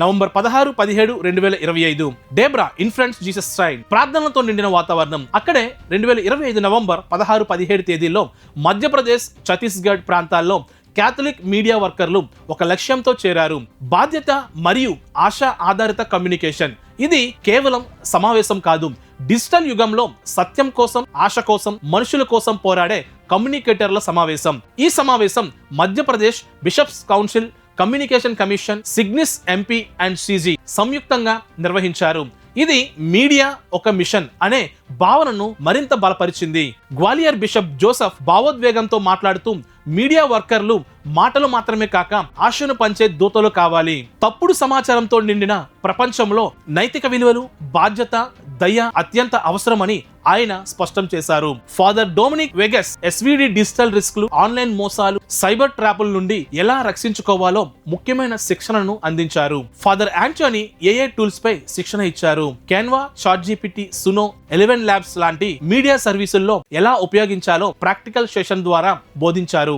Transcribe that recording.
November పదహారు పదిహేడు రెండు వేల ఇరవై ఐదు. డేబ్రా ఇన్ఫ్రెన్స్ జీసస్ సైడ్ ప్రార్థనలతో నిండిన వాతావరణం. అక్కడే రెండు వేల ఇరవై ఐదు నవంబర్ పదహారు పదిహేడు తేదీల్లో మధ్యప్రదేశ్ ఛత్తీస్గఢ్ ప్రాంతాల్లో క్యాథలిక్ మీడియా వర్కర్లు ఒక లక్ష్యంతో చేరారు. బాధ్యత మరియు ఆశ ఆధారిత కమ్యూనికేషన్. ఇది కేవలం సమావేశం కాదు. డిజిటల్ యుగంలో సత్యం కోసం ఆశ కోసం మనుషుల కోసం పోరాడే కమ్యూనికేటర్ల సమావేశం. ఈ సమావేశం Madhya Pradesh bishops council communication commission SIGNIS MP and CG సంయుక్తంగా నిర్వహించారు. ఇది మీడియా ఒక మిషన్ అనే భావనను మరింత బలపరిచింది. గ్వాలియర్ బిషప్ జోసెఫ్ భావోద్వేగంతో మాట్లాడుతూ మీడియా వర్కర్లు మాటలు మాత్రమే కాక ఆశను పంచే దూతలు కావాలి. తప్పుడు సమాచారంతో నిండిన ప్రపంచంలో నైతిక విలువలు బాధ్యత దయ అత్యంత అవసరమని ఆయన స్పష్టం చేశారు. Father Dominic Vegas SVD digital రిస్క్లు online మోసాలు సైబర్ ట్రాపుల నుండి ఎలా రక్షించుకోవాలో ముఖ్యమైన శిక్షణను అందించారు. ఫాదర్ యాంటోనీ ఏఏ టూల్స్ పై శిక్షణ ఇచ్చారు. Canva chat GPT Suno eleven labs లాంటి మీడియా సర్వీసుల్లో ఎలా ఉపయోగించాలో ప్రాక్టికల్ సెషన్ ద్వారా బోధించారు.